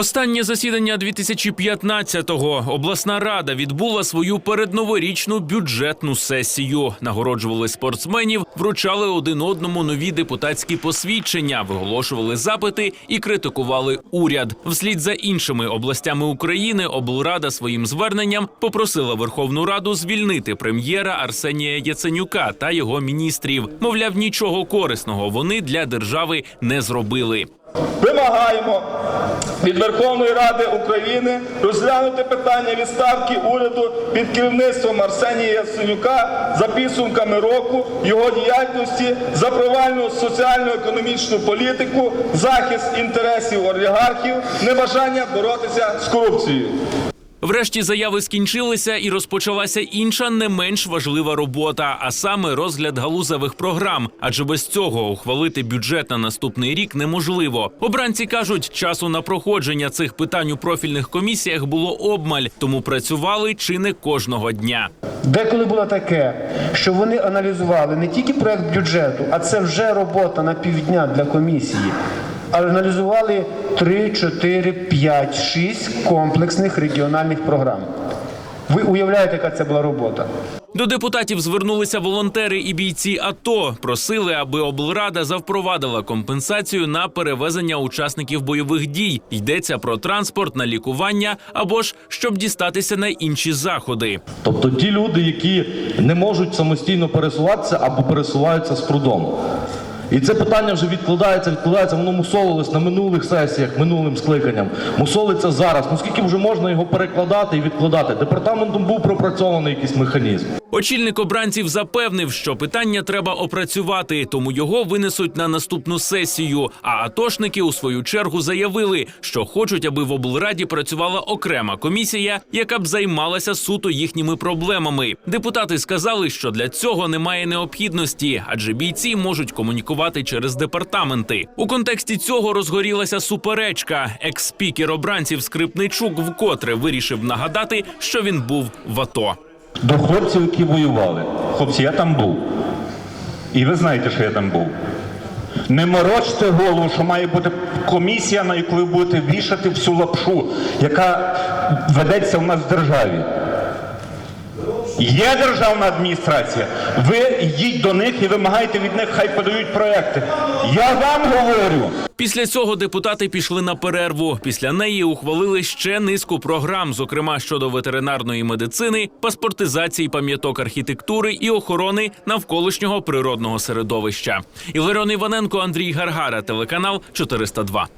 Останнє засідання 2015-го. Обласна рада відбула свою передноворічну бюджетну сесію. Нагороджували спортсменів, вручали один одному нові депутатські посвідчення, виголошували запити і критикували уряд. Вслід за іншими областями України облрада своїм зверненням попросила Верховну Раду звільнити прем'єра Арсенія Яценюка та його міністрів. Мовляв, нічого корисного вони для держави не зробили. Вимагаємо від Верховної Ради України розглянути питання відставки уряду під керівництвом Арсенія Яценюка за підсумками року його діяльності за провальну соціально-економічну політику, захист інтересів олігархів, небажання боротися з корупцією. Врешті заяви скінчилися і розпочалася інша не менш важлива робота, а саме розгляд галузевих програм. Адже без цього ухвалити бюджет на наступний рік неможливо. Обранці кажуть, часу на проходження цих питань у профільних комісіях було обмаль, тому працювали чи не кожного дня. Деколи було таке, що вони аналізували не тільки проект бюджету, а це вже робота на півдня для комісії. Аналізували 3, 4, 5, 6 комплексних регіональних програм. Ви уявляєте, яка це була робота? До депутатів звернулися волонтери і бійці АТО. Просили, аби облрада завпровадила компенсацію на перевезення учасників бойових дій. Йдеться про транспорт на лікування або ж щоб дістатися на інші заходи. Тобто ті люди, які не можуть самостійно пересуватися або пересуваються з трудом. І це питання вже відкладається, відкладається, воно мусолилось на минулих сесіях, минулим скликанням. Мусолиться зараз. Ну скільки вже можна його перекладати і відкладати? Департаментом був пропрацьований якийсь механізм. Очільник обранців запевнив, що питання треба опрацювати, тому його винесуть на наступну сесію. А атошники у свою чергу заявили, що хочуть, аби в облраді працювала окрема комісія, яка б займалася суто їхніми проблемами. Депутати сказали, що для цього немає необхідності, адже бійці можуть комунікувати через департаменти. У контексті цього розгорілася суперечка. Екс-спікер обранців Скрипничук вкотре вирішив нагадати, що він був в АТО. До хлопців, які воювали. Хлопці, я там був. І ви знаєте, що я там був. Не морочте голову, що має бути комісія, на яку ви будете вішати всю лапшу, яка ведеться в нас в державі. Є державна адміністрація. Ви йдіть до них і вимагайте від них, хай подають проекти. Я вам говорю. Після цього депутати пішли на перерву. Після неї ухвалили ще низку програм, зокрема щодо ветеринарної медицини, паспортизації пам'яток архітектури і охорони навколишнього природного середовища. Іларіон Іваненко, Андрій Гаргара, телеканал 402.